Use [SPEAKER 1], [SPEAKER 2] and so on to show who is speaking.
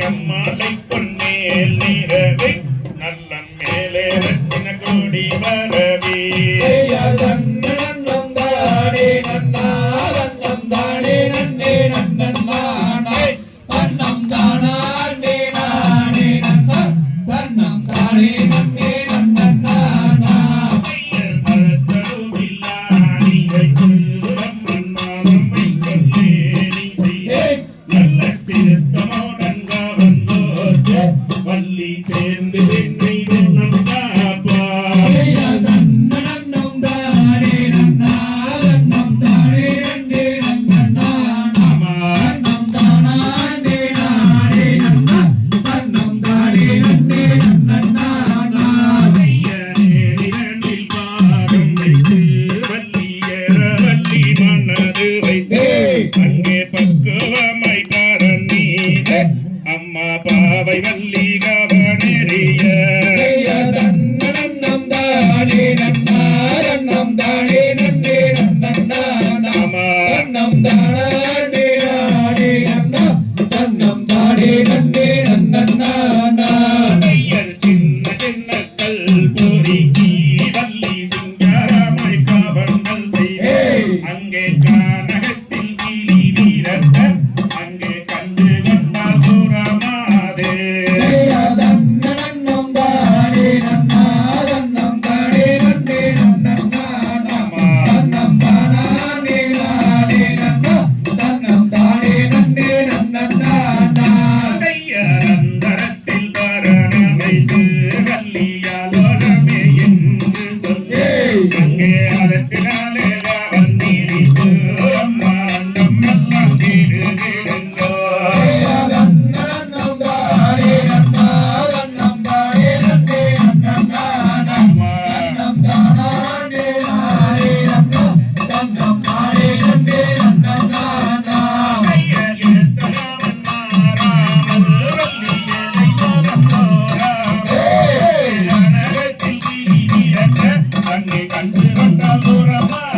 [SPEAKER 1] மேகம் மாலை பொன்மேல் நீரவே நல்ல மேலே ரத்தின கொடி வரவே.
[SPEAKER 2] Thank you.
[SPEAKER 1] அன்று வந்தால் தூரமா?